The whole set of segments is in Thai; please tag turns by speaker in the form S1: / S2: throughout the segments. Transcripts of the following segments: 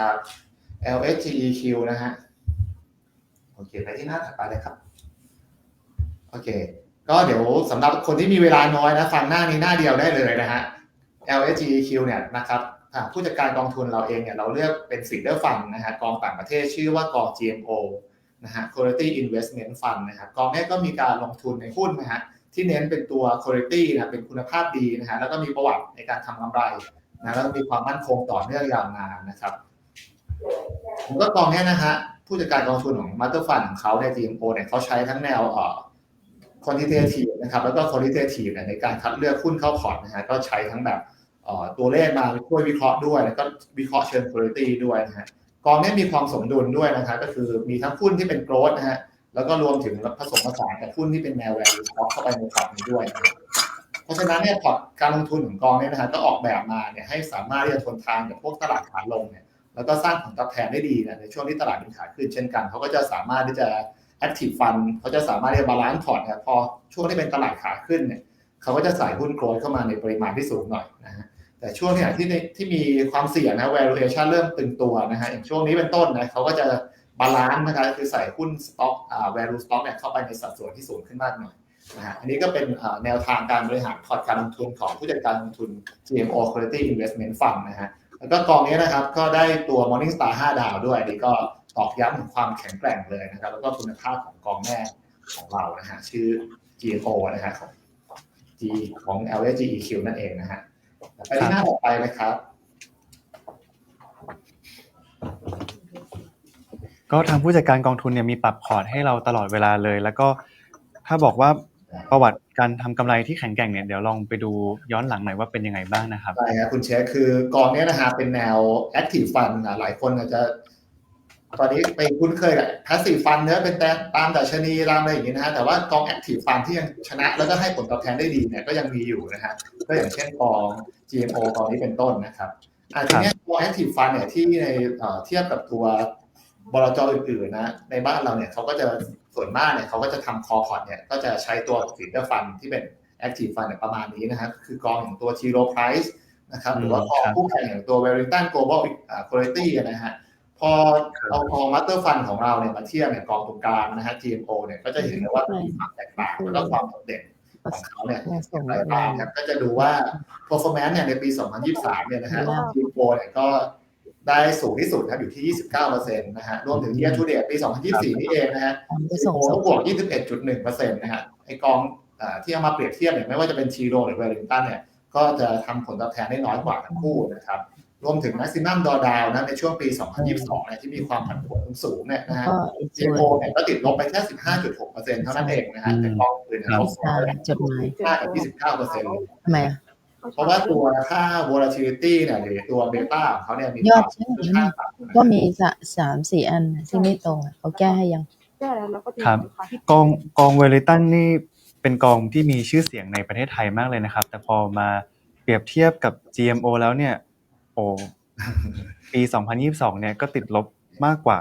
S1: นะครับ LSGEQ นะฮะโอเคไปที่หน้าถัดไปเลยครับ โอเค ก็เดี๋ยวสำหรับคนที่มีเวลาน้อยนะฟังหน้านี้หน้าเดียวได้เลยนะฮะ LSGEQ เนี่ยนะครับผู้จัดการกองทุนเราเองเนี่ยเราเลือกเป็นฟีเดอร์ฟันนะฮะกองต่างประเทศชื่อว่ากอง GMO นะฮะ Quality Investment Fund นะครับกองนี้ก็มีการลงทุนในหุ้นนะฮะที่เน้นเป็นตัว quality นะเป็นคุณภาพดีนะฮะแล้วก็มีประวัติในการทำกำไรนะแล้วก็มีความมั่นคงต่อเนื่องยาวนานนะครับ ผมก็กองเนี้ยนะฮะผู้จัดการกองทุนของ Master Fund ของเขาใน GMO เนี่ยเขาใช้ทั้งแนวเอ่อ quantitative นะครับแล้วก็ qualitative เนี่ยในการคัดเลือกหุ้นเข้าพอร์ตนะฮะก็ใช้ทั้งแบบเอ่อตัวเลขมาช่วยวิเคราะห์ด้วยแล้วก็วิเคราะห์เชิง quality ด้วยนะฮะกองนี้มีความสมดุลด้วยนะครับก็คือมีทั้งหุ้นที่เป็น growth นะฮะแล้วก็รวมถึงผสมผสานกับหุ้นที่เป็นแนว value stock เข้าไปในพอร์ตนี้ด้วยนะครับเพราะฉะนั้นเนี่ยพอร์ตการลงทุนของกองเนี่ยนะฮะก็ออกแบบมาเนี่ยให้สามารถที่จะทนทานกับพวกตลาดขาลงเนี่ย แล้วก็สร้างผลตอบแทนได้ดีนะในช่วงที่ตลาดเป็นขาขึ้นเช่นกัน เขาก็จะสามารถที่จะ active fund เขาจะสามารถที่จะบาลานซ์พอร์ตนี่ยพอช่วงที่เป็นตลาดขาขึ้นเนี่ยเขาก็จะใส่หุ้นโกลด์เข้ามาในปริมาณที่สูงหน่อยนะฮะแต่ช่วงที่ที่ที่มีความเสี่ยงนะ valuation เริ่มตึงตัวนะฮะอย่างช่วงนี้เป็นต้นนะเขาก็จะบาลานซ์นะครับคือใส่หุ้น stock อ่า value stock เนี่ยเข้าไปในสัดส่วนที่สูงขึ้นมากหน่อยนะฮะอันนี้ก็เป็นแนวทางการบริหารพอร์ตการลงทุนของผู้จัดการลงทุน GMO Quality Investment Fund นะฮะ แล้วก็กองนี้นะครับก็ได้ตัว Morning Star 5 ดาวด้วยนี่ก็ตอกย้ำถึงความแข็งแกร่งเลยนะครับ แล้วก็คุณภาพของกองแม่ของเรานะฮะชื่อ GO นะฮะของ G ของ LSGEQ นั่นเองนะฮะไปที่หน้าต่อไปนะครับ
S2: ก็ทางผู้จัดการกองทุนเนี่ยมีปรับพอร์ตให้เราตลอดเวลาเลย แล้วก็ถ้าบอกว่า ประวัติการทำกำไรที่แข็งแกร่งเนี่ยเดี๋ยวลองไปดูย้อนหลังหน่อยว่าเป็นยังไงบ้างนะครับ
S1: ใช่ครับคุณเชคคือกองเนี้ยนะฮะเป็นแนว active fund นะหลายคนอาจจะ ตอนนี้ไปคุ้นเคยกับ passive fund เนื้อะเป็นแต่ตามดัชนีตามอะไรอย่างนี้นะฮะแต่ว่ากอง active fund ที่ยังชนะแล้วก็ให้ผลตอบแทนได้ดีเนี่ยก็ยังมีอยู่นะฮะก็อย่างเช่นกอง GMO กองนี้เป็นต้นนะครับอาทีเนี้ยกอง active fund เนี่ยที่ในเอ่อเทียบกับตัวบลจอื่นๆนะในบ้านเราเนี่ยเขาก็จะ ส่วนมากเนี่ยเขาก็จะทำคอพอร์ตเนี่ยก็จะใช้ตัว feeder fund ที่เป็น active fund เนี่ยประมาณนี้นะฮะคือกองอย่างตัว T Rowe Price นะครับหรือว่าพอ
S2: ครับ
S1: คู่แข่งอย่างตัว Wellington Global อ่า Quality นะฮะพอเอากอง Master Fund ของเราเนี่ยมาเทียบเนี่ยกองตรงกลางนะฮะ GMO เนี่ยก็จะเห็นเลยว่ามีความแตกต่างแล้วก็ความโดดเด่นของเขาเนี่ยอย่างไรบ้างครับก็จะดูว่า performance เนี่ยในปี 2023 เนี่ยนะฮะ GMO เนี่ยก็ ได้สูงที่สุดครับอยู่ที่ 29%นะฮะรวมถึง year to date ปี 2024 นี่เองนะฮะ
S3: ไปส่ง
S1: โอ้
S3: ส่ง
S1: บวก 21.1%นะฮะไอกองอ่าที่เอามาเปรียบเทียบเนี่ยไม่ว่าจะเป็นชีโรหรือเวลลิงตันเนี่ยก็จะทำผลตอบแทนได้น้อยกว่าทั้งคู่นะครับ รวมถึง maximum drawdown นะในช่วงปี 2022เนี่ยที่มีความผันผวนสูงเนี่ยนะฮะ
S3: ก็อีก
S1: จี
S3: ส่วน
S1: โอเนี่ยก็ติดลบไปแค่ 15.6%เท่านั้นเองนะฮะแต่กองอื่นเนี่ยลบ
S3: สารจดหมาย
S1: 5กับ29%
S3: ทำไมอะ
S1: เพราะว่าตัวค่า volatility เนี่ยหรือตัวเบต้าของเขาเนี่ยมี
S3: ยอด
S1: ความ
S3: ใช่ไหม
S1: ค่อนข้างต่ำนะ
S3: ก็มีสะสามสี่อันที่ไม่ตรงอะเขาแก้ให้ยัง
S4: แก้แล้วแล้วก็ตี
S2: ครับ
S4: ลูกค้าที่
S2: กองกองเวลิตันนี่เป็นกองที่มีชื่อเสียงในประเทศไทยมากเลยนะครับ แต่พอมาเปรียบเทียบกับ GMO แล้วเนี่ย โอ้ปี 2022 เนี่ยก็ติดลบมากกว่า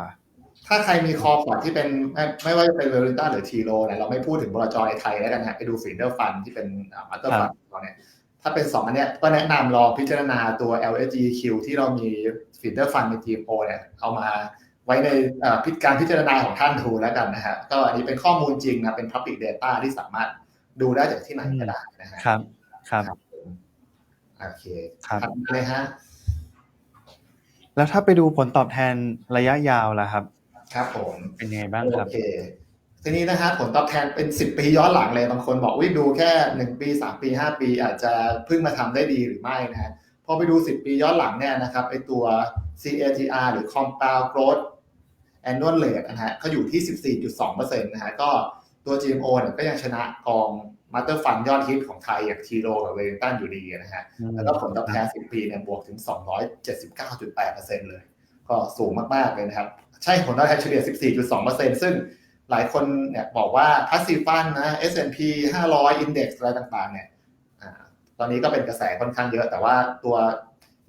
S1: ถ้าใครมีคอพอร์ตที่เป็นไม่ไม่ว่าจะเป็นเวลิต้าหรือทีโรเนี่ยเราไม่พูดถึงบลจในไทยแล้วกันฮะไปดูฟีเดอร์ฟันที่เป็นมาสเตอร์ฟันเราเนี่ย ถ้าเป็นสองอันเนี้ยก็แนะนำลองพิจารณาตัว LSGQ ที่เรามีฟีเดอร์ฟันใน GPO เนี่ยเอามาไว้ในเอ่อพิการพิจารณาของท่านดูแล้วกันนะฮะก็อันนี้เป็นข้อมูลจริงนะเป็น Public Data ที่สามารถดูได้จากที่ไหนก็ได้นะฮะ
S2: ครับครับ
S1: โอเค
S2: ครับ
S1: ถัดมาเลยฮะ
S2: แล้วถ้าไปดูผลตอบแทนระยะยาวล่ะครับ
S1: ครับผม
S2: เป็นยังไงบ้างครับ
S1: โอเค ทีนี้นะฮะผลตอบแทนเป็น 10 ปีย้อนหลังเลยบางคนบอกวิดูแค่ 1 ปี 3 ปี 5 ปี อาจจะเพิ่งมาทำได้ดีหรือไม่นะฮะพอไปดู 10 ปีย้อนหลังเนี่ยนะครับไอตัว CAGR หรือ Compound Growth Annual Rate นะฮะเขาอยู่ที่ 14.2%นะฮะก็ตัว GMO เนี่ยก็ยังชนะกอง Master Fund ยอดฮิตของไทยอย่าง T Rowe กับ Wellington อยู่ดีนะฮะแล้วก็ผลตอบแทน 10 ปีเนี่ยบวกถึง 279.8%เลย ก็สูงมากๆเลยนะครับ ใช่ผลตอบแทนเฉลี่ย 14.2%ซึ่ง หลายคนเนี่ยบอกว่า passive fund นะ S&P 500 index อะไรต่างๆ เนี่ยอตอนนี้ก็เป็นกระแสค่อนข้างเยอะ แต่ว่าตัว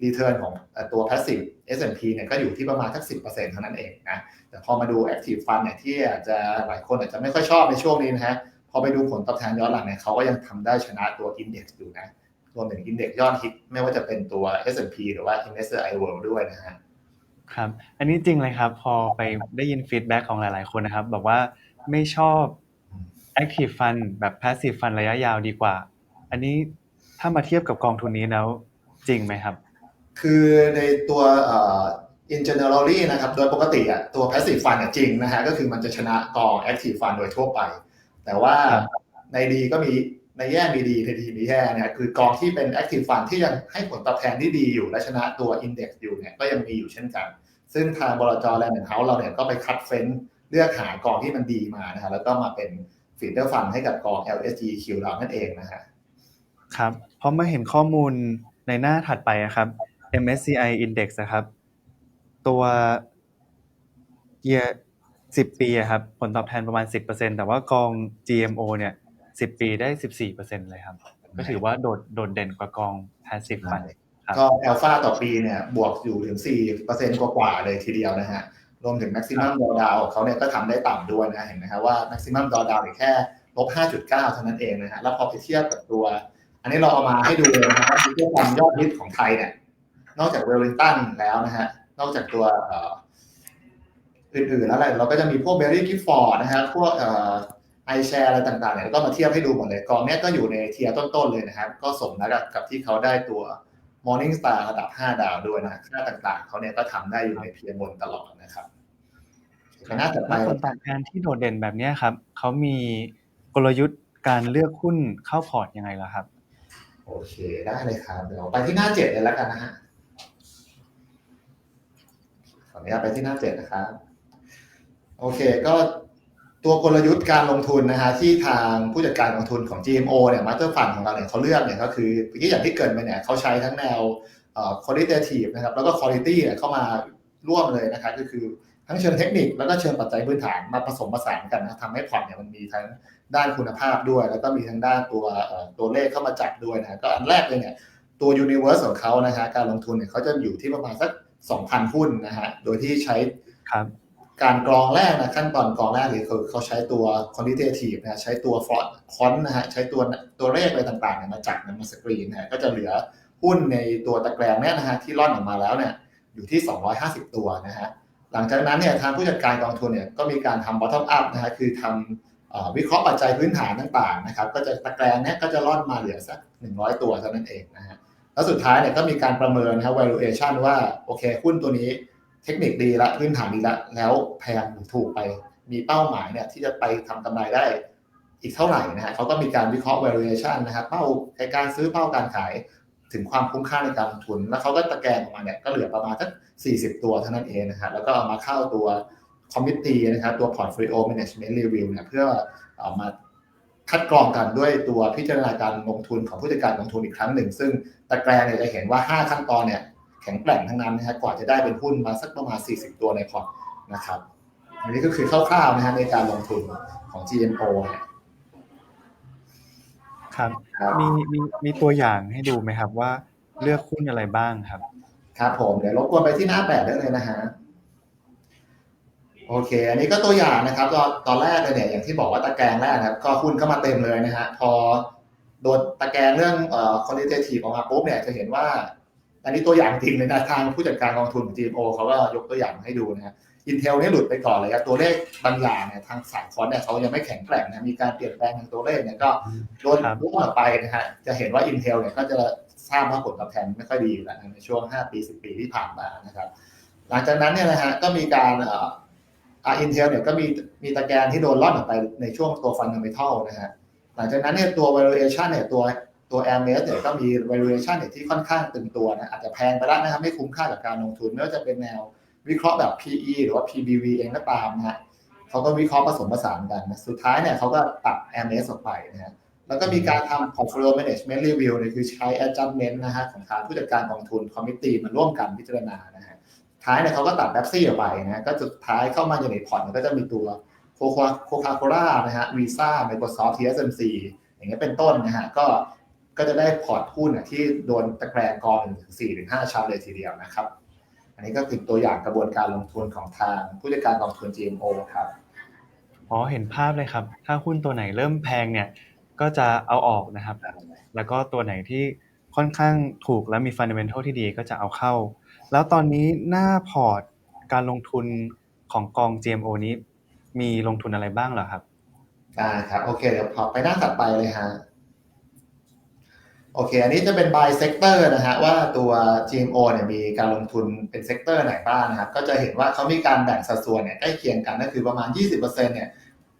S1: return ของตัว passive S&P เนี่ยก็อยู่ที่ประมาณสัก10%เท่านั้นเองนะ แต่พอมาดู active fund เนี่ยที่อาจจะหลายคนอาจจะไม่ค่อยชอบในช่วงนี้นะฮะ พอไปดูผลตอบแทนย้อนหลังเนี่ยเขาก็ยังทำได้ชนะตัว index อยู่นะรวมถึง index ยอดฮิตไม่ว่าจะเป็นตัว S&P หรือว่า MSCI World ด้วยนะฮะ
S2: ครับ อันนี้จริงเลยครับ พอไปได้ยินฟีดแบ็กของหลาย ๆ คนนะครับ บอกว่าไม่ชอบ Active Fund แบบ Passive Fund ระยะยาวดีกว่า อันนี้ถ้ามาเทียบกับกองทุนนี้แล้วจริงไหมครับ
S1: คือในตัวเอ่อ in generally นะครับ โดยปกติอะตัว passive fund อะจริงนะฮะก็คือมันจะชนะกอง active fund โดยทั่วไป แต่ว่า
S2: ครับ
S1: ในดีก็มี ในแย่มีดีในดีมีแย่เนี่ยคือกองที่เป็น active fund ที่ยังให้ผลตอบแทนที่ดีอยู่ และชนะตัว index อยู่เนี่ยก็ยังมีอยู่เช่นกัน ซึ่งทางบลจแลนด์เฮาส์เราเนี่ยก็ไปคัดเฟ้นเลือกหากองที่มันดีมานะฮะแล้วก็มาเป็นฟีเดอร์ฟันให้กับกอง LSGQ เรานั่นเองนะฮะ
S2: ครับพอมาเห็นข้อมูลในหน้าถัดไปอะครับ MSCI Index นะครับ ตัว year 10ปีครับ ผลตอบแทนประมาณ 10%แต่ว่ากอง GMO เนี่ย 10ปีได้14%เลยครับ ก็ถือว่าโดดโดดเด่นกว่ากอง passive fund ครับ
S1: ก็อัลฟาต่อปีเนี่ยบวกอยู่ถึง4%กว่าๆเลยทีเดียวนะฮะ รวมถึง maximum drawdown ของเขาเนี่ยก็ทำได้ต่ำด้วยนะ เห็นไหมครับว่า maximum drawdown เนี่ยแค่ลบ5.9เท่านั้นเองนะฮะ แล้วพอไปเทียบกับตัว อันนี้เราเอามาให้ดูเลยนะครับว่าที่ความยอดฮิตของไทยเนี่ย นอกจากเวลลิงตันแล้วนะฮะ นอกจากตัวเอ่ออื่นๆแล้วอะไรเราก็จะมีพวกเบอรี่กิฟฟอร์ดนะฮะ พวกเอ่อ ไอแชร์อะไรต่างๆเนี่ยแล้วก็มาเทียบให้ดูหมดเลยกองเนี้ยก็อยู่ในเทียร์ต้นๆเลยนะครับ ก็สมแล้วกับกับที่เขาได้ตัว Morning Star ระดับ 5 ดาวด้วยนะค่าต่างๆ เขาเนี่ยก็ทำได้อยู่ในเพียงบนตลอดนะครับคณะต่อไป
S2: แล้วผลตอบแทนที่โดดเด่นแบบเนี้ยครับเขามีกลยุทธ์การเลือกหุ้นเข้าพอร์ตยังไงล่ะครับ
S1: โอเคได้เลยครับเดี๋ยวไปที่หน้าเจ็ดเลยแล้วกันนะฮะขออนุญาตไปที่หน้าเจ็ดนะครับ โอเคก็ ตัวกลยุทธ์การลงทุนนะฮะที่ทางผู้จัดการกองทุนของ GMO เนี่ยมาสเตอร์ฟันของเราเนี่ยเขาเลือกเนี่ยก็คือเมื่อกี้อย่างที่เกินไปเนี่ยเขาใช้ทั้งแนวเอ่อ qualitative นะครับแล้วก็ quality เนี่ยเข้ามาร่วมเลยนะครับก็คือทั้งเชิงเทคนิคแล้วก็เชิงปัจจัยพื้นฐานมาผสมผสานกันนะทำให้พอร์ตเนี่ยมันมีทั้งด้านคุณภาพด้วย แล้วก็มีทั้งด้านตัวตัวเลขเข้ามาจับด้วยนะก็อันแรกเลยเนี่ยตัว universe ของเขานะฮะการลงทุนเนี่ยเขาจะอยู่ที่ประมาณสัก 2,000 หุ้นนะฮะโดยที่ใช้
S2: ครับ
S1: การกรองแรกนะขั้นตอนกรองแรกเลยคือเขาใช้ตัว quantitative นะใช้ตัว font font นะฮะใช้ตัวตัวเลขอะไรต่างๆเนี่ยมาจับมันมาสกรีนนะฮะก็จะเหลือหุ้นในตัวตะแกรงเนี่ยนะฮะที่ร่อนออกมาแล้วเนี่ยอยู่ที่ 250 ตัวนะฮะหลังจากนั้นเนี่ยทางผู้จัดการกองทุนเนี่ยก็มีการทำ bottom up นะฮะคือทำอวิเคราะห์ปัจจัยพื้นฐานต่างๆนะครับก็จะตะแกรงเนี่ยก็จะร่อนมาเหลือสัก 100 ตัวเท่านั้นเองนะฮะแล้วสุดท้ายเนี่ยก็มีการประเมินนะฮะ valuation ว่าโอเคหุ้นตัวนี้ เทคนิคดีละพื้นฐานดีละแล้วแพงหรือถูกไป มีเป้าหมายเนี่ยที่จะไปทำกำไรได้อีกเท่าไหร่นะฮะเขาก็มีการวิเคราะห์ valuation นะครับเป้าในการซื้อเป้าการขายถึงความคุ้มค่าในการลงทุน แล้วเขาก็ตะแกรงออกมาเนี่ยก็เหลือประมาณสัก 40 ตัวเท่านั้นเองนะฮะแล้วก็เอามาเข้าตัว committee นะครับตัว portfolio management review เนี่ยเพื่อเอามาคัดกรองกันด้วยตัวพิจารณาการลงทุนของผู้จัดการลงทุนอีกครั้งหนึ่ง ซึ่งตะแกรงเนี่ยจะเห็นว่า 5 ขั้นตอนเนี่ย แข็งแกร่งทั้งนั้นนะฮะกว่าจะได้เป็นหุ้นมาสักประมาณ 40 ตัวในพอร์ตนะครับอันนี้ก็คือคร่าวๆนะฮะในการลงทุนของ GMO เนี่ย
S2: ครับ
S1: ครับ
S2: มีมีมีตัวอย่างให้ดูไหมครับว่าเลือกหุ้นอะไรบ้างครับ
S1: ครับผมเดี๋ยวรบกวนไปที่หน้าแปดได้เลยนะฮะโอเค อันนี้ก็ตัวอย่างนะครับ ตอนตอนแรกเลยเนี่ยอย่างที่บอกว่าตะแกรงแรกนะครับ ก็หุ้นเข้ามาเต็มเลยนะฮะพอโดนตะแกรงเรื่องเอ่อ quantitative ออกมาปุ๊บเนี่ยจะเห็นว่า อันนี้ตัวอย่างจริงเลยนะทางผู้จัดการกองทุนของ GMO เขาก็ยกตัวอย่างให้ดูนะฮะ Intel เนี่ยหลุดไปก่อนเลยครับตัวเลขบางอย่างเนี่ยทางสายคอนเนี่ยเขายังไม่แข็งแกร่งนะมีการเปลี่ยนแปลงทางตัวเลขเนี่ยก็โดน
S2: ครับ
S1: ลุกออกไปนะฮะจะเห็นว่า Intel เนี่ยก็จะทราบว่าผลตอบแทนไม่ค่อยดีอยู่แล้วนะในช่วง 5 ปี 10 ปีที่ผ่านมานะครับ หลังจากนั้นเนี่ยนะฮะก็มีการเอ่ออ่า Intel เนี่ยก็มีมีตะแกรงที่โดนล่อนออกไปในช่วงตัว fundamental นะฮะหลังจากนั้นเนี่ยตัว valuation เนี่ยตัว ตัว Hermes เนี่ยก็มี valuation เนี่ยที่ค่อนข้างตึงตัวนะอาจจะแพงไปแล้วนะครับไม่คุ้มค่ากับการลงทุนไม่ว่าจะเป็นแนววิเคราะห์แบบ PE หรือว่า PBV เองก็ตามนะฮะเขาก็วิเคราะห์ผสมผสานกันนะสุดท้ายเนี่ยเขาก็ตัด Hermes ออกไปนะฮะแล้วก็มีการทำ portfolio management review เนี่ยคือใช้ adjustment นะฮะของทางผู้จัดการกองทุน committee มาร่วมกันพิจารณานะฮะท้ายเนี่ยเขาก็ตัดแบ็ซี่ออกไปนะก็สุดท้ายเข้ามาอยู่ในพอร์ตก็จะมีตัวโคคาโคคาโคล่านะฮะวีซ่า Microsoft TSMC อย่างเงี้ยเป็นต้นนะฮะก็ ก็จะได้พอร์ตหุ้นอะที่โดนตะแกรงกองหนึ่งถึงสี่ถึงห้าชั้นเลยทีเดียวนะครับ อันนี้ก็คือตัวอย่างกระบวนการลงทุนของทางผู้จัดการกองทุน GMO ครับ
S2: อ๋อเห็นภาพเลยครับ ถ้าหุ้นตัวไหนเริ่มแพงเนี่ยก็จะเอาออกนะครับ แล้วก็ตัวไหนที่ค่อนข้างถูกและมีฟันเดเมนทัลที่ดีก็จะเอาเข้า แล้วตอนนี้หน้าพอร์ตการลงทุนของกอง GMO นี้ มีลงทุนอะไรบ้างเหรอครับ
S1: ได้ครับ โอเคเดี๋ยวพอไปหน้าถัดไปเลยฮะ โอเค อันนี้จะเป็น by sector นะฮะว่าตัว GMO เนี่ยมีการลงทุนเป็นเซกเตอร์ไหนบ้างนะครับ ก็จะเห็นว่าเขามีการแบ่งสัดส่วนเนี่ยใกล้เคียงกันก็คือประมาณ 20%เนี่ย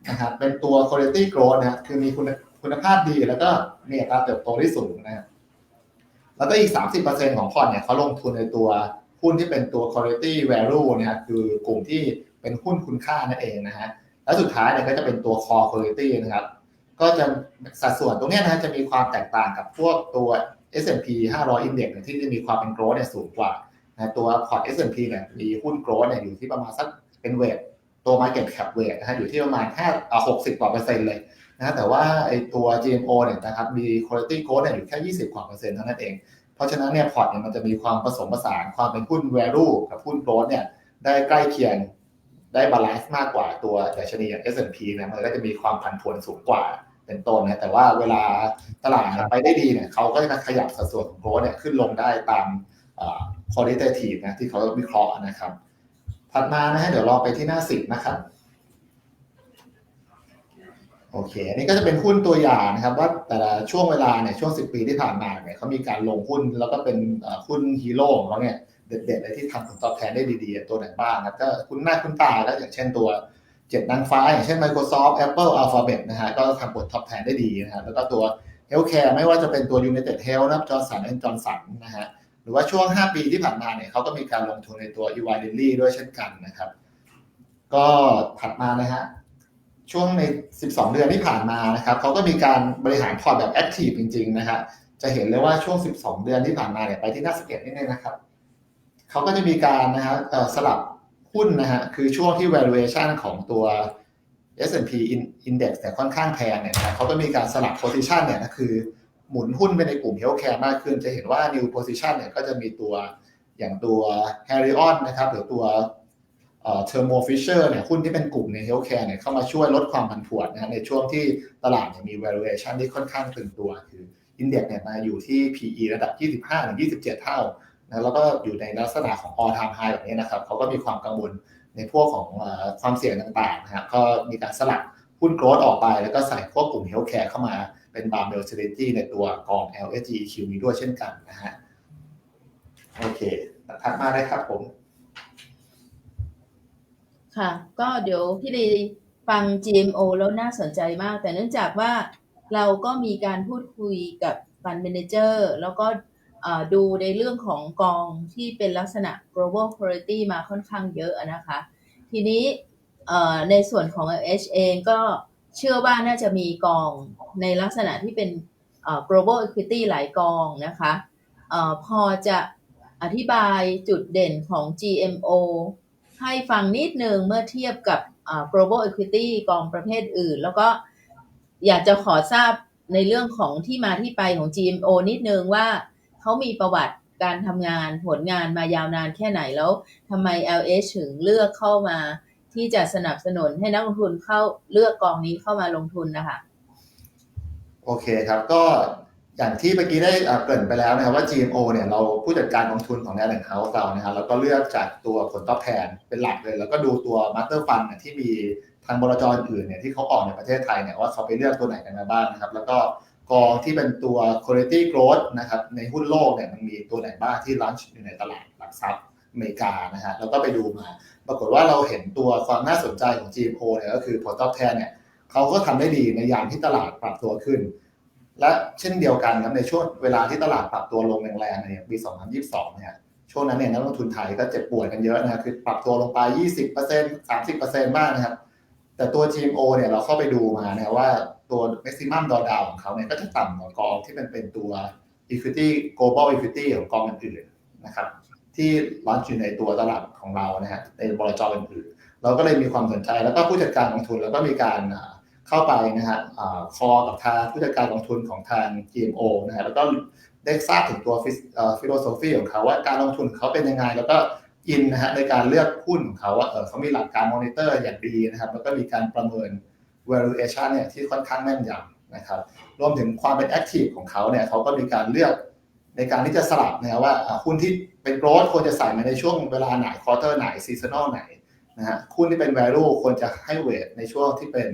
S1: นะครับเป็นตัว quality growth นะครับคือมีคุณคุณภาพดีแล้วก็มีอัตราเติบโตที่สูงนะครับแล้วก็อีก 30%ของพอร์ตเนี่ยเขาลงทุนในตัวหุ้นที่เป็นตัว quality value นะครับคือกลุ่มที่เป็นหุ้นคุณค่านั่นเองนะฮะแล้วสุดท้ายเนี่ยก็จะเป็นตัว core quality นะครับ ก็จะสัดส่วนตรงนี้นะจะมีความแตกต่างกับพวกตัว S&P 500 Index เนี่ยที่จะมีความเป็น growth เนี่ยสูงกว่านะตัวพอร์ต S&P เนี่ยมีหุ้น growth เนี่ยอยู่ที่ประมาณสักเป็นเวทตัว market cap weight นะฮะอยู่ที่ประมาณแค่หกสิบกว่าเปอร์เซ็นต์เลยนะแต่ว่าไอตัว GMO เนี่ยนะครับมี quality growth เนี่ยอยู่แค่ 20 กว่าเปอร์เซ็นต์เท่านั้นเอง เพราะฉะนั้นเนี่ยพอร์ตเนี่ยมันจะมีความผสมผสานความเป็นหุ้น value กับหุ้น growth เนี่ยได้ใกล้เคียงได้บาลานซ์มากกว่าตัวดัชนีอย่าง S&P นะมันก็จะมีความผันผวนสูงกว่า เป็นต้นนะแต่ว่าเวลาตลาดเนี่ยไปได้ดีเนี่ยเขาก็จะขยับสัดส่วนของโกลด์เนี่ยขึ้นลงได้ตามเอ่อ qualitative นะที่เขาวิเคราะห์นะครับ ถัดมานะฮะเดี๋ยวรอไปที่หน้าสิบนะครับโอเค อันนี้ก็จะเป็นหุ้นตัวอย่างนะครับ ว่าแต่ละช่วงเวลาเนี่ยช่วง 10 ปีที่ผ่านมาเนี่ยเขามีการลงหุ้นแล้วก็เป็นเอ่อหุ้นฮีโร่ของเขาเนี่ยเด็ดๆเลยที่ทำผลตอบแทนได้ดีๆ ตัวไหนบ้างครับก็คุณหน้าคุณตาก็อย่างเช่นตัว เจ็ดนางฟ้า อย่างเช่น Microsoft Apple Alphabet นะฮะก็ทำผลตอบแทนได้ดีนะฮะแล้วก็ตัว Healthcare ไม่ว่าจะเป็นตัว United Health นะครับ Johnson Johnson นะฮะหรือว่าช่วง 5 ปีที่ผ่านมาเนี่ยเขาก็มีการลงทุนในตัว e y l y ด้วยเช่นกันนะครับ ก็ถัดมานะฮะช่วงใน 12 เดือนที่ผ่านมานะครับเขาก็มีการบริหารพอร์ตแบบ Active จริงๆนะฮะจะเห็นเลยว่าช่วง 12 เดือนที่ผ่านมาเนี่ยไปที่หน้าสเก็ตนิดนึงนะครับเขาก็จะมีการนะฮะสลับ หุ้นนะฮะคือช่วงที่ valuation ของตัว S&P Index เนี่ยค่อนข้างแพงเนี่ยนะเขาก็มีการสลับ position เนี่ยนะคือหมุนหุ้นไปในกลุ่ม healthcare มากขึ้น จะเห็นว่า new position เนี่ยก็จะมีตัวอย่างตัว Harion นะครับหรือตัวเอ่อ Thermo Fisher เนี่ยหุ้นที่เป็นกลุ่มใน healthcare เนี่ยเข้ามาช่วยลดความผันผวนนะในช่วงที่ตลาดเนี่ยมี valuation ที่ค่อนข้างตึงตัว คือ index เนี่ยมาอยู่ที่ PE ระดับ 25-27 เท่า นะแล้วก็อยู่ในลักษณะของ all time high แบบนี้นะครับเขาก็มีความกังวลในพวกของอความเสี่ยงต่างๆนะครับก็มีการสลับหุ้นโกรดออกไป แล้วก็ใส่พวกกลุ่ม healthcare เข้ามาเป็น b a r m e l s i t y ในตัวกอง LSGQ นี้ด้วยเช่นกันนะฮะโอเคถัดมาเลยครับผม
S3: ค่ะ ก็เดี๋ยวพี่ลีฟัง GMO แล้วน่าสนใจมาก แต่เนื่องจากว่าเราก็มีการพูดคุยกับฟันเมนเจอร์แล้วก็ ดูในเรื่องของกองที่เป็นลักษณะ global quality มาค่อนข้างเยอะนะคะ ทีนี้ในส่วนของ LH เองก็เชื่อว่าน่าจะมีกองในลักษณะที่เป็น global equity หลายกองนะคะอ่อพอจะอธิบายจุดเด่นของ GMO ให้ฟังนิดนึงเมื่อเทียบกับ global equity กองประเภทอื่น แล้วก็อยากจะขอทราบในเรื่องของที่มาที่ไปของ GMO นิดนึงว่า เขามีประวัติการทำงานผลงานมายาวนานแค่ไหนแล้วทำไม LH ถึงเลือกเข้ามาที่จะสนับสนุนให้นักลงทุนเข้าเลือกกองนี้เข้ามาลงทุนนะคะ
S1: โอเคครับก็อย่างที่เมื่อกี้ได้เกริ่นไปแล้วนะครับว่า GMO เนี่ยเราผู้จัดการกองทุนของ n a แหล่งเฮาส์เรานะครับเราก็เลือกจากตัวผลตอบแทนเป็นหลักเลย แล้วก็ดูตัว Master Fund เนี่ยที่มีทางบลจอื่นเนี่ยที่เขาออกในประเทศไทยเนี่ยว่าเขาไปเลือกตัวไหนกันมาบ้างนะครับ แล้วก็ กองที่เป็นตัว quality growth นะครับในหุ้นโลกเนี่ยมันมีตัวไหนบ้างที่ลันช์อยู่ในตลาดหลักทรัพย์อเมริกานะฮะแล้วก็ไปดูมา ปรากฏว่าเราเห็นตัวความน่าสนใจของ GMO เนี่ยก็คือผลตอบแทนเนี่ยเขาก็ทำได้ดีในยามที่ตลาดปรับตัวขึ้น และเช่นเดียวกันครับในช่วงเวลาที่ตลาดปรับตัวลงแรงๆเนี่ยปี 2022 เนี่ยช่วงนั้นเนี่ยนักลงทุนไทยก็เจ็บปวดกันเยอะนะครับคือปรับตัวลงไป 20% 30%มากนะครับแต่ตัว GMO เนี่ยเราเข้าไปดูมาเนี่ยว่า ตัว maximum drawdown ของเขาเนี่ยก็จะต่ำกว่ากองที่มันเป็นตัว equity global equity ของกองอื่นๆนะครับ ที่ลันอยู่ในตัวตลาดของเรานะฮะในบลจอื่นๆเราก็เลยมีความสนใจแล้วก็ผู้จัดการกองทุนแล้วก็มีการเข้าไปนะฮะคอกับทางผู้จัดการกองทุนของทาง GMO นะฮะแล้วก็ได้ทราบถึงตัวฟิโลโซฟีของเขาว่าการลงทุนของเขาเป็นยังไง แล้วก็อินนะฮะในการเลือกหุ้นของเขาว่าเออเขามีหลักการมอนิเตอร์อย่างดีนะครับ แล้วก็มีการประเมิน valuation เนี่ยที่ค่อนข้างแม่นยำนะครับรวมถึงความเป็น active ของเขาเนี่ยเขาก็มีการเลือกในการที่จะสลับนะว่าอ่าหุ้นที่เป็นโกรดควรจะใส่มาในช่วงเวลาไหนควอเตอร์ไหนซีซันอลไหนนะฮะหุ้นที่เป็น value ควรจะให้เวทในช่วงที่เป็น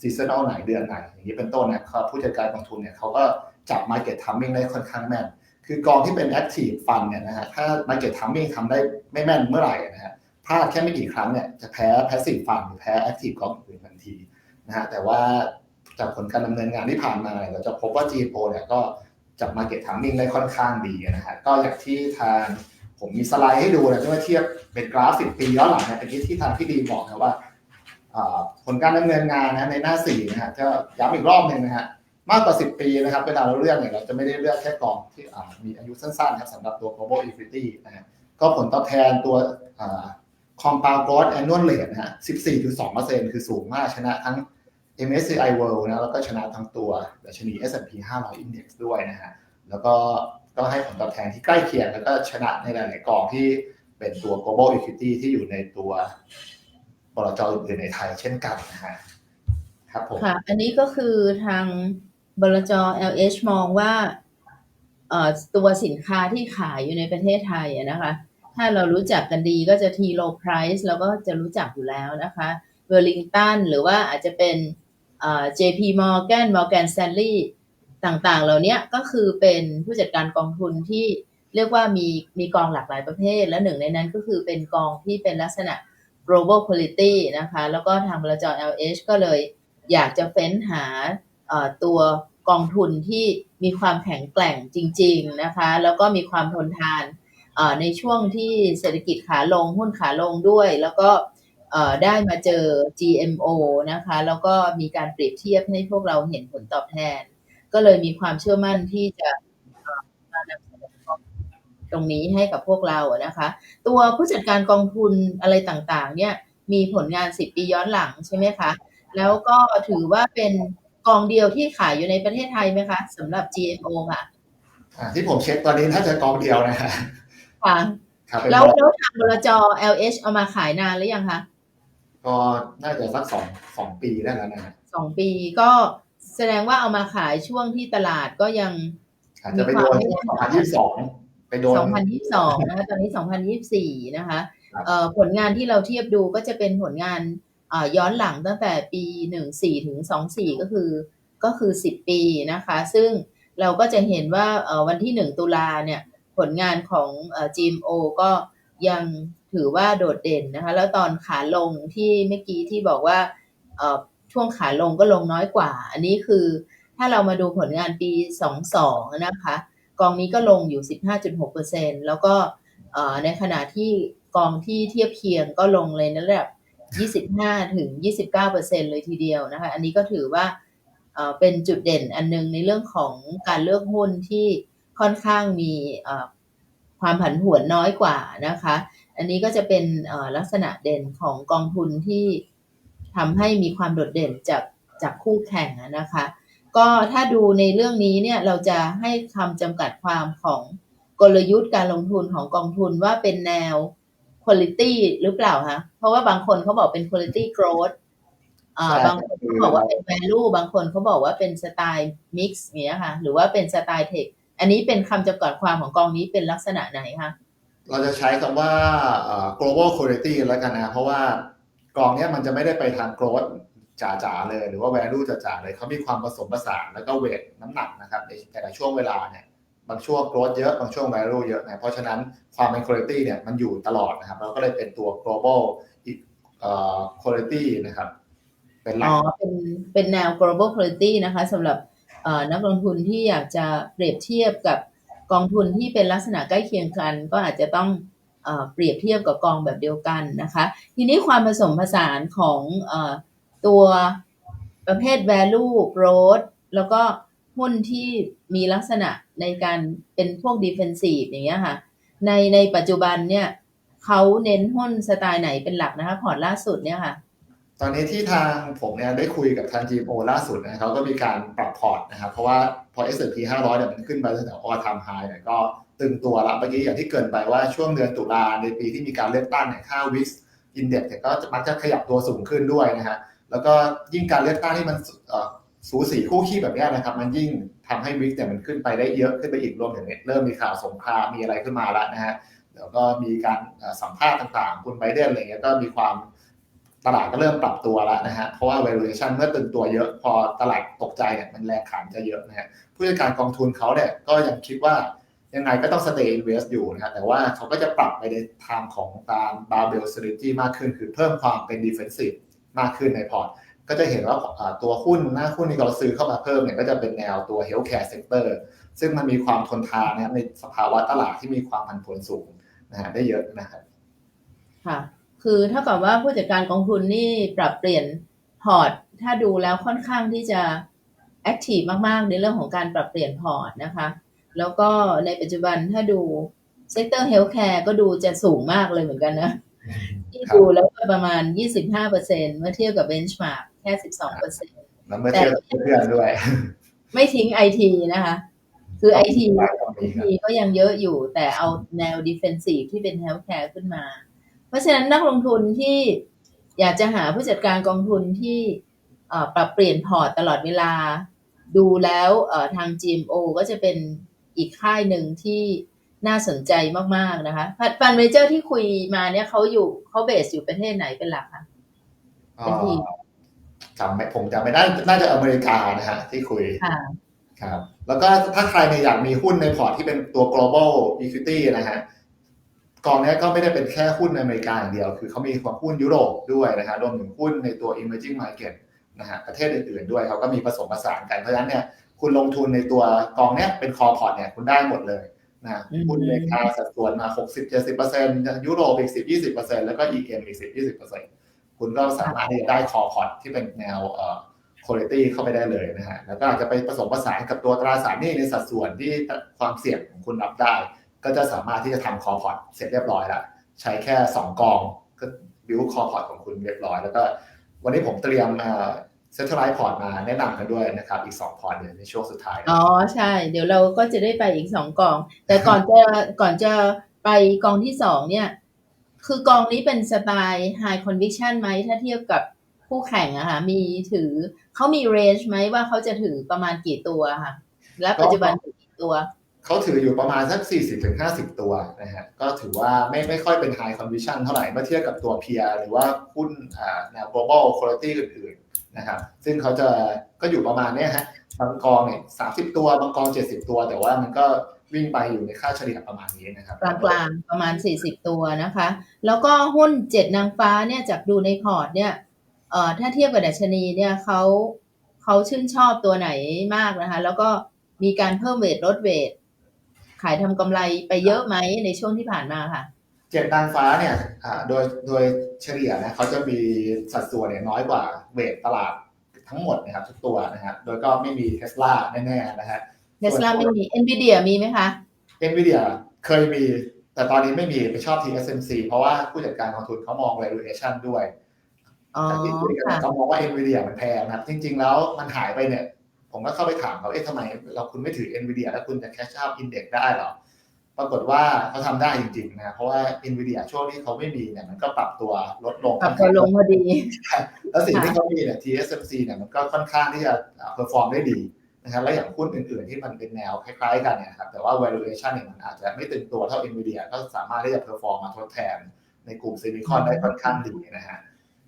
S1: ซีซันอลไหนเดือนไหน อย่างนี้เป็นต้นนะครับผู้จัดการกองทุนเนี่ยเขาก็จับ market timing ได้ค่อนข้างแม่น คือกองที่เป็น active fund เนี่ยนะฮะถ้า market timing ทำได้ไม่แม่นเมื่อไหร่นะฮะพลาดแค่ไม่กี่ครั้งเนี่ยจะแพ้ passive fund หรือแพ้ active กองอื่นทันที นะฮะแต่ว่าจากผลการดำเนินงานที่ผ่านมาเราจะพบว่า GPO เนี่ยก็จับ market timing ได้ค่อนข้างดีนะฮะก็อย่างที่ทางผมมีสไลด์ให้ดูนะเมื่อเทียบเป็นกราฟ10ปีย้อนหลังเนี่ยเป็นที่ที่ทางพี่ดีบอกนะว่าผลการดำเนินงานนะในหน้าสี่นะฮะจะย้ำอีกรอบหนึ่งนะฮะมากกว่า 10 ปีนะครับเวลาเราเลือกเนี่ยเราจะไม่ได้เลือกแค่กองที่มีอายุสั้นๆครับสำหรับตัว global equity นะฮะก็ผลตอบแทนตัว compound growth annual rate นะฮะ14.2%คือสูงมากชนะทั้ง MSCI World นะแล้วก็ชนะทั้งตัวดัชนี S&P 500 Index ด้วยนะฮะแล้วก็ก็ให้ผลตอบแทนที่ใกล้เคียงแล้วก็ชนะในหลาย ๆกองที่เป็นตัว global equity ที่อยู่ในตัวบลจอื่นๆในไทยเช่นกันนะฮะครับผม
S3: ค่ะ อันนี้ก็คือทางบลจ LH มองว่าเอ่อตัวสินค้าที่ขายอยู่ในประเทศไทยนะคะ ถ้าเรารู้จักกันดีก็จะที low price เราก็จะรู้จักอยู่แล้วนะคะเวลลิงตันหรือว่าอาจจะเป็น JP Morgan Morgan Stanley ต่างๆ เหล่านี้ก็คือเป็นผู้จัดการกองทุนที่เรียกว่ามีมีกองหลากหลายประเภท และหนึ่งในนั้นก็คือเป็นกองที่เป็นลักษณะ global quality นะคะ แล้วก็ทางบลจ LH ก็เลยอยากจะเฟ้นหาเอ่อตัวกองทุนที่มีความแข็งแกร่งจริง ๆ นะคะ แล้วก็มีความทนทานเอ่อในช่วงที่เศรษฐกิจขาลงหุ้นขาลงด้วย แล้วก็ ได้มาเจอ GMO นะคะ แล้วก็มีการเปรียบเทียบให้พวกเราเห็นผลตอบแทน ก็เลยมีความเชื่อมั่นที่จะเอ่อมานำเสนอตรงนี้ให้กับพวกเราอะนะคะ ตัวผู้จัดการกองทุนอะไรต่างๆ เนี่ยมีผลงาน 10 ปีย้อนหลังใช่ไหมคะ แล้วก็ถือว่าเป็นกองเดียวที่ขายอยู่ในประเทศไทยไหมคะสำหรับ GMO ค่ะ
S1: อ่าที่ผมเช็คตอนนี้น่าจะกองเดียวนะฮะ
S3: ค่ะ
S1: ครับเป็น
S3: แล้ว
S1: กอง
S3: แล้วทางบลจ LH เอามาขายนานหรือยังคะ
S1: ก็น่าจะสักสองสองปีได้แล้วนะฮะ
S3: สองปีก็แสดงว่าเอามาขายช่วงที่ตลาดก็ยัง
S1: อาจจะไปโดนช่วง2022ไปโดน
S3: 2022นะคะตอนนี้2024นะคะ
S1: ครับ
S3: เอ่อผลงานที่เราเทียบดูก็จะเป็นผลงานเอ่อย้อนหลังตั้งแต่ปี14ถึง24ก็คือก็คือ10ปีนะคะ ซึ่งเราก็จะเห็นว่าเอ่อวันที่1ตุลาเนี่ยผลงานของเอ่อ GMO ก็ยัง ถือว่าโดดเด่นนะคะ แล้วตอนขาลงที่เมื่อกี้ที่บอกว่าช่วงขาลงก็ลงน้อยกว่า อันนี้คือถ้าเรามาดูผลงานปี 22 นะคะ กองนี้ก็ลงอยู่ 15.6%แล้วก็ในขณะที่กองที่เทียบเคียงก็ลงเลยในระดับ 25 ถึง 29%เลยทีเดียวนะคะ อันนี้ก็ถือว่าเป็นจุดเด่นอันหนึงในเรื่องของการเลือกหุ้นที่ค่อนข้างมีความผันผวนน้อยกว่านะคะ อันนี้ก็จะเป็นเอ่อลักษณะเด่นของกองทุนที่ทำให้มีความโดดเด่นจากจากคู่แข่งอะนะคะ ก็ถ้าดูในเรื่องนี้เนี่ยเราจะให้คำจำกัดความของกลยุทธ์การลงทุนของกองทุนว่าเป็นแนว quality หรือเปล่าคะเพราะว่าบางคนเขาบอกเป็น quality growth อ่า
S1: ใช่
S3: บางคนเขาบอกว่าเป็น value บางคนเขาบอกว่าเป็นสไตล์ mix อย่างเงี้ยค่ะ หรือว่าเป็นสไตล์ tech อันนี้เป็นคำจำกัดความของกองนี้เป็นลักษณะไหนคะ
S1: เราจะใช้คำว่า global quality แล้วกันนะ เพราะว่ากองเนี้ยมันจะไม่ได้ไปทาง growth จ๋าๆเลย หรือว่า value จ๋าๆเลยเขามีความผสมผสานแล้วก็เวทน้ำหนักนะครับในแต่ละช่วงเวลาเนี่ยบางช่วง growth เยอะบางช่วง value เยอะนะเพราะฉะนั้นความเป็น quality เนี่ยมันอยู่ตลอดนะครับเราก็เลยเป็นตัว global quality นะครับ เป็นหลั
S3: อ๋
S1: ก
S3: อเป็นเป็นแนว global quality นะคะสำหรับนักลงทุนที่อยากจะเปรียบเทียบกับ กองทุนที่เป็นลักษณะใกล้เคียงกัน ก็อาจจะต้องเอเปรียบเทียบกับกองแบบเดียวกันนะคะ ทีนี้ความผสมผสานของอตัวประเภท value growth แล้วก็หุ้นที่มีลักษณะในการเป็นพวก defensive อย่างเงี้ยค่ะ ในในปัจจุบันเนี่ยเขาเน้นหุ้นสไตล์ไหนเป็นหลักนะคะพอร์ตล่าสุดเนี่ยค่ะ
S1: ตอนนี้ที่ทางผมเนี่ยได้คุยกับทาง GMO ล่าสุดนะเขาก็มีการปรับพอร์ตนะครับเพราะว่าพอ S&P 500เนี่ยมันขึ้นไปตั้งแต่ all time high เนี่ยก็ตึงตัวละเมื่อกี้อย่างที่เกินไปว่าช่วงเดือนตุลาในปีที่มีการเลือกตั้งเนี่ยค่า VIX Index เนี่ยก็มักจะขยับตัวสูงขึ้นด้วยนะฮะแล้วก็ยิ่งการเลือกตั้งที่มันสูสีคู่ขี้แบบนี้นะครับ มันยิ่งทำให้วิกเนี่ยมันขึ้นไปได้เยอะขึ้นไปอีกรวมถึงเนี่ยเริ่มมีข่าวสงครามมีอะไรขึ้นมาแล้วนะฮะเดี๋ยวก็มีการสัมภาษณ์ต่างๆ คุณไบเดนอะไรเงี้ยก็มีความ ตลาดก็เริ่มปรับตัวแล้วนะฮะ เพราะว่า valuation เมื่อตึงตัวเยอะพอตลาดตกใจเนี่ยมันแรงขายจะเยอะนะฮะผู้จัดการกองทุนเขาเนี่ยก็ยังคิดว่ายังไงก็ต้อง stay invest อยู่นะครับแต่ว่าเขาก็จะปรับไปในทางของตาม barbell strategy มากขึ้น คือเพิ่มความเป็น defensive มากขึ้นในพอร์ตก็จะเห็นว่าตัวหุ้นหน้าหุ้นที่เราซื้อเข้ามาเพิ่มเนี่ยก็จะเป็นแนวตัว healthcare sector ซึ่งมันมีความทนทานนะในสภาวะตลาดที่มีความผันผวนสูงนะฮะได้เยอะนะครับ
S3: ค่ะ คือเท่ากับว่าผู้จัดการกองทุนนี่ปรับเปลี่ยนพอร์ต ถ้าดูแล้วค่อนข้างที่จะแอคทีฟมากๆ ในเรื่องของการปรับเปลี่ยนพอร์ตนะคะ แล้วก็ในปัจจุบันถ้าดูเซกเตอร์เฮลท์แคร์ก็ดูจะสูงมากเลยเหมือนกันนะ ที่
S1: ครับ
S3: ดูแล้วก็ประมาณ 25%เมื่อเทียบกับเบนช์มาร์กแค่ 12%
S1: แล้วเมื่อเทียบกับเพื่อนๆด้วย
S3: ไม่ทิ้งไอทีนะคะ คือไอที
S1: หลายคน
S3: ไอ
S1: มีครับ
S3: ทีก็ยังเยอะอยู่แต่เอาแนวดิเฟนซีฟที่เป็นเฮลท์แคร์ขึ้นมา เพราะฉะนั้นนักลงทุนที่อยากจะหาผู้จัดการกองทุนที่เอ่อปรับเปลี่ยนพอร์ตตลอดเวลา ดูแล้วเอ่อทาง GMO ก็จะเป็นอีกค่ายหนึ่งที่น่าสนใจมาก ๆ นะคะฟันเมเจอร์ที่คุยมาเนี่ยเขาอยู่เขาเบสอยู่ประเทศไหนเป็นหลักคะเป็นทีม
S1: จำไม่ผมจำไม่ได้น่าจะอเมริกานะฮะที่คุย
S3: ค่ะ
S1: ครับ แล้วก็ถ้าใครเนี่ยอยากมีหุ้นในพอร์ตที่เป็นตัว global equity นะฮะ กองเนี้ยก็ไม่ได้เป็นแค่หุ้นในอเมริกาอย่างเดียว คือเขามีความหุ้นยุโรปด้วยนะฮะรวมถึงหุ้นในตัว emerging market นะฮะประเทศอื่นๆด้วยเขาก็มีผสมผสานกันเพราะฉะนั้นเนี่ยคุณลงทุนในตัวกองเนี้ยเป็นคอพอร์ตเนี่ยคุณได้หมดเลยนะ
S3: อืม
S1: หุ้นอเมริกาสัดส่วนมา 60-70%ยุโรปอีก 10-20%แล้วก็ EM อีก 10-20%คุณก็สามารถที่จะได้คอพอร์ตที่เป็นแนวเอ่อคุณภาพเข้าไปได้เลยนะฮะแล้วก็อาจจะไปผสมผสานกับตัวตราสารหนี้ในสัดส่วนที่ความเสี่ยงของคุณรับได้ ก็จะสามารถที่จะทำคอพอร์ตเสร็จเรียบร้อยแล้วใช้แค่ 2 กองก็บิวคอพอร์ตของคุณเรียบร้อย แล้วก็วันนี้ผมเตรียมเซ็นทรัลไลท์พอร์ตมาแนะนำกันด้วยนะครับ อีก 2 พอร์ตเนี่ยในช่วงสุดท้าย
S3: อ๋อ ใช่ เดี๋ยวเราก็จะได้ไปอีกสองกอง แต่ก่อนจะก่อนจะไปกองที่สองเนี่ย คือกองนี้เป็นสไตล์ high conviction ไหมถ้าเทียบกับคู่แข่งอะค่ะมีถือเขามี range ไหมว่าเขาจะถือประมาณกี่ตัวค่ะ และปัจจุบันถือกี่ตัว
S1: เขาถืออยู่ประมาณสัก 40-50 ตัวนะฮะก็ถือว่าไม่ไม่ค่อยเป็น high conviction เท่าไหร่เมื่อเทียบกับตัวเพียหรือว่าหุ้นอ่าแนว global quality อื่นๆนะครับซึ่งเขาจะก็อยู่ประมาณเนี้ยฮะบางกองเนี่ย30ตัวบางกอง 70 ตัว แต่ว่ามันก็วิ่งไปอยู่ในค่าเฉลี่ยประมาณนี้นะครับ
S3: กลางๆประมาณ 40 ตัวนะคะ แล้วก็หุ้นเจ็ดนางฟ้าเนี่ยจากดูในพอร์ตเนี่ยเอ่อถ้าเทียบกับดัชนีเนี่ยเขาเขาชื่นชอบตัวไหนมากนะคะ แล้วก็มีการเพิ่มเวทลดเวท ขายทำกำไรไปเยอะไหมในช่วงที่ผ่านมาค่ะ
S1: เจ็ดนางฟ้าเนี่ยอ่าโดยโดยเฉลี่ยนะเขาจะมีสัดส่วนเนี่ยน้อยกว่าเวทตลาดทั้งหมดนะครับทุกตัวนะครับโดยก็ไม่มีเทสลาแน่ๆนะฮะ
S3: เ e สลาไม่มี NVIDIA มีไหมคะ
S1: NVIDIA เคยมี แต่ตอนนี้ไม่มีไปชอบ TSMC เพราะว่าผู้จัดการกองทุนเขามอง valuation ด้วย
S3: อ๋อ
S1: แต่ที่คุยกัน
S3: ค่ะ
S1: เขามองว่า NVIDIA มันแพงนะครับ จริง ๆ แล้วมันหายไปเนี่ย ผมก็เข้าไปถามเขาเอ๊ะทำไมเราคุณไม่ถือ NVIDIA แล้วคุณจะ cash out index ได้เหรอ ปรากฏว่าเขาทำได้จริงๆนะเพราะว่า NVIDIA ช่วงที่เขาไม่มีเนี่ยมันก็ปรับตัวลดลง
S3: ปรับตัวลงพอดี
S1: แล้วสิ่งที่
S3: ค่ะ
S1: เขามีเนี่ย TSMC เนี่ยมันก็ค่อนข้างที่จะเพอร์ฟอร์มได้ดีนะครับแล้วอย่างหุ้นอื่นๆที่มันเป็นแนวคล้ายๆกันเนี่ยครับแต่ว่า valuation เนี่ยมันอาจจะไม่ตึงตัวเท่า NVIDIA ก็สามารถที่จะเพอร์ฟอร์มมาทดแทน ในกลุ่มซิลิคอนได้ค่อนข้างดีนะฮะ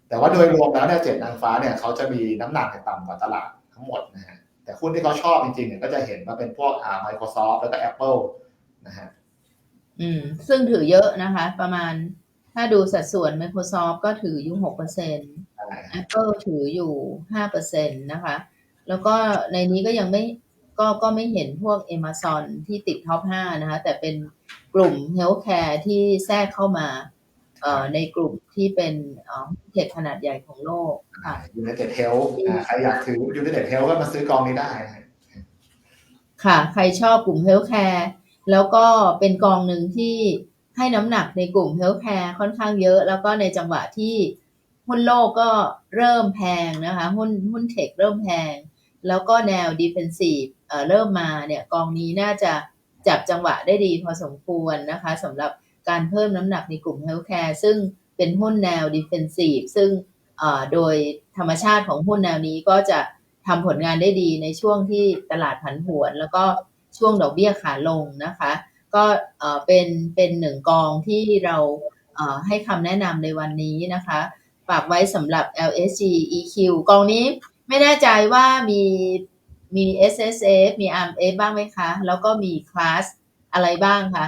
S1: แต่ว่าโดยรวมแล้วเนี่ยเจ็ดนางฟ้าเนี่ยเขาจะมีน้ำหนักเนี่ยต่ำกว่าตลาดทั้งหมดนะฮะ แต่หุ้นที่เขาชอบจริงๆเนี่ยก็จะเห็นว่าเป็นพวกอ่า Microsoft แล้วก็ Apple นะฮะ
S3: อืม ซึ่งถือเยอะนะคะ ประมาณถ้าดูสัดส่วน Microsoft ก็ถืออยู่หกเปอร์เซ็น
S1: ใช่ฮะ
S3: Apple ถืออยู่ห้าเปอร์เซ็นตนะคะ แล้วก็ในนี้ก็ยังไม่ก็ก็ไม่เห็นพวก Amazon ที่ติดท็อปห้านะคะ แต่เป็นกลุ่ม Healthcare ที่แทรกเข้ามาเอ่อ ในกลุ่มที่เป็นเอ่อเทคขนาดใหญ่ของโลกค่ะ
S1: United Health อ่าใครอยากถือ United Health ก็มาซื้อกองนี้ได้นะฮะ
S3: ค่ะ ใครชอบกลุ่ม Healthcare แล้วก็เป็นกองหนึ่งที่ให้น้ำหนักในกลุ่ม Healthcare ค่อนข้างเยอะ แล้วก็ในจังหวะที่หุ้นโลกก็เริ่มแพงนะคะหุ้นหุ้นเทคเริ่มแพง แล้วก็แนว defensive เอ่อเริ่มมาเนี่ยกองนี้น่าจะจับจังหวะได้ดีพอสมควรนะคะสำหรับ การเพิ่มน้ำหนักในกลุ่ม Healthcare ซึ่งเป็นหุ้นแนว defensive ซึ่งโดยธรรมชาติของหุ้นแนวนี้ก็จะทำผลงานได้ดีในช่วงที่ตลาดผันผวน แล้วก็ช่วงดอกเบี้ยขาลงนะคะ ก็เป็นเป็นหนึ่งกองที่เราให้คำแนะนำในวันนี้นะคะฝากไว้สำหรับ LSG EQ กองนี้ไม่แน่ใจว่ามีมี S S F มี ARM F บ้างไหมคะ แล้วก็มีคลาสอะไรบ้างคะ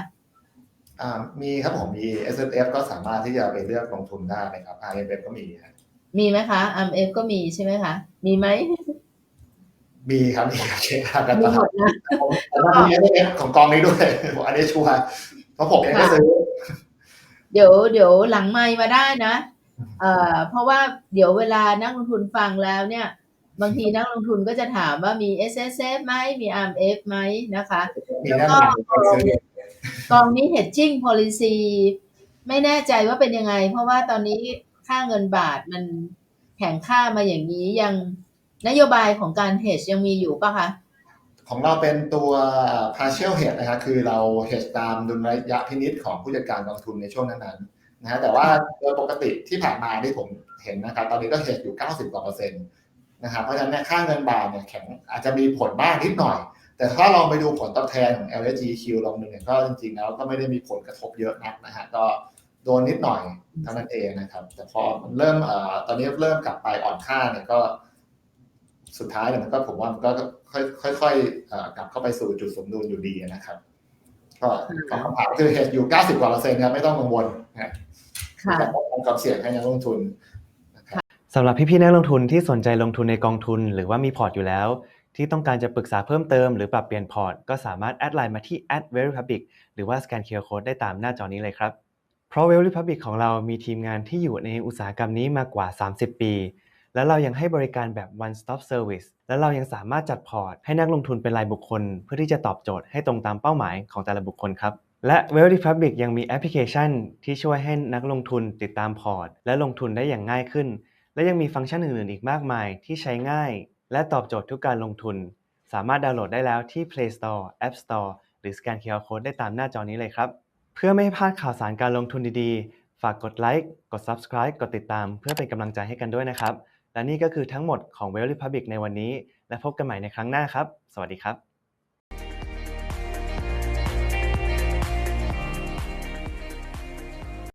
S1: มีครับผมมี S F ก็สามารถที่จะไปเลือกลงทุนได้นะครับ I M F ก็มีครับ
S3: มีไหมคะ ARM F ก็มีใช่ไหมคะ มีไหม
S1: มีครับมีครับเช็คกัน
S3: มี
S1: ต
S3: หม
S1: ลอด
S3: ดนะ
S1: แต่ว่ามี S F ของกองนี้ด้วยอันนี้ชัวร์เพราะผมเองก็ซื้อ
S3: เดี๋ยวเดี๋ยวหลังไมค์มาได้นะเอ่อเพราะว่าเดี๋ยวเวลานักลงทุนฟังแล้วเนี่ยบางทีนักลงทุนก็จะถามว่ามี S S F ไหมมี ARM F ไหมนะคะ
S1: มีแน่นอนผมซื้อ
S3: กองนี้ hedging policy ไม่แน่ใจว่าเป็นยังไง เพราะว่าตอนนี้ค่าเงินบาทมันแข็งค่ามาอย่างนี้ยังนโยบายของการ hedge ยังมีอยู่ปะคะ
S1: ของเราเป็นตัว partial hedge นะครับคือเรา hedge ตามดุลระยะพินิจของผู้จัดการกองทุนในช่วงนั้นๆนะฮะแต่ว่าโดยปกติที่ผ่านมาที่ผมเห็นนะครับ ตอนนี้ก็ hedge อยู่ 90กว่าเปอร์เซ็นต์นะครับเพราะฉะนั้นค่าเงินบาทเนี่ยแข็งอาจจะมีผลบ้างนิดหน่อย แต่ถ้าลองไปดูผลตอบแทนของ LSGQ ลองหนึ่งเนี่ยก็จริงๆแล้วก็ไม่ได้มีผลกระทบเยอะนักนะฮะก็โดนนิดหน่อยเท่านั้นเองนะครับ แต่พอมันเริ่มเอ่อตอนนี้เริ่มกลับไปอ่อนค่าเนี่ยก็ สุดท้ายเนี่ยมันก็ผมว่ามันก็ค่อยค่อยๆเอ่อกลับเข้าไปสู่จุดสมดุลอยู่ดีนะครับก็ตอบคำถามคือเหตุอยู่ 90 กว่าเปอร์เซ็นต์ครับไม่ต้องกังวลนะฮะ
S3: ค่ะ
S1: แต่ป้องกันความเสี่ยงให้นักลงทุน
S5: สำหรับพี่ๆนักลงทุนที่สนใจลงทุนในกองทุน หรือว่ามีพอร์ตอยู่แล้ว ที่ต้องการจะปรึกษาเพิ่มเติมหรือปรับเปลี่ยนพอร์ต ก็สามารถแอดไลน์มาที่ @verypublic หรือว่าสแกน QR Code ได้ตามหน้าจอนี้เลยครับ เพราะ Very Public ของเรามีทีมงานที่อยู่ในอุตสาหกรรมนี้มากว่า 30 ปี และเรายังให้บริการแบบ one stop service และเรายังสามารถจัดพอร์ต ให้นักลงทุนเป็นรายบุคคล เพื่อที่จะตอบโจทย์ให้ตรงตามเป้าหมายของแต่ละบุคคลครับและ Very Public ยังมีแอปพลิเคชัน ที่ช่วยให้นักลงทุนติดตามพอร์ต และลงทุนได้อย่างง่ายขึ้น และยังมีฟังก์ชันอื่นๆอีกมากมายที่ใช้ง่าย และตอบโจทย์ทุกการลงทุน สามารถดาวน์โหลดได้แล้วที่ Play Store App Store หรือสแกน QR Code ได้ตามหน้าจอนี้เลยครับ เพื่อไม่ให้พลาดข่าวสารการลงทุนดีๆ ฝากกดไลค์กด Subscribe กดติดตาม เพื่อเป็นกำลังใจให้กันด้วยนะครับ และนี่ก็คือทั้งหมดของ w e l l Republic ในวันนี้ และพบกันใหม่ในครั้งหน้าครับ สวัสดีครับ